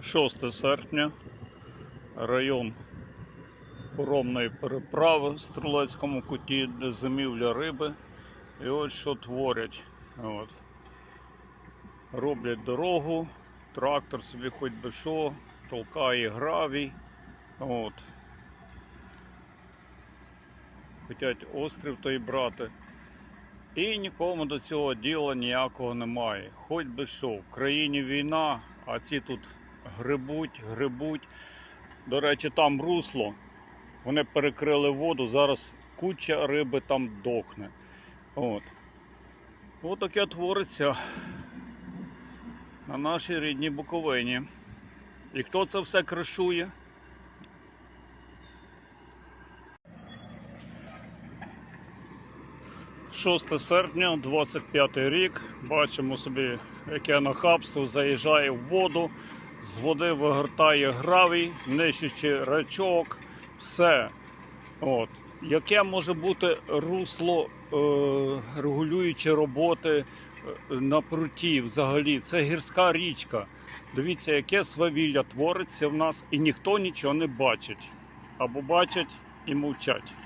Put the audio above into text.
6 серпня, район поромної переправи в Стрілецькому куті, де зимівля риби. І от що творять. От. Роблять дорогу, трактор собі хоч би що, толкає гравій. От. Хотять острів той брати. І нікому до цього діла ніякого немає. Хоч би що, в країні війна, а ці тут грибуть, грибуть. До речі, там русло. Вони перекрили воду, зараз куча риби там дохне. От. От таке твориться на нашій рідній Буковині. І хто це все кришує? «6 серпня, 25 рік. Бачимо собі, яке нахабство заїжджає в воду, з води вигортає гравій, нищучи рачок, все. От. Яке може бути русло е, регулюючи роботи е, на пруті взагалі? Це гірська річка. Дивіться, яке свавілля твориться в нас, і ніхто нічого не бачить. Або бачать і мовчать.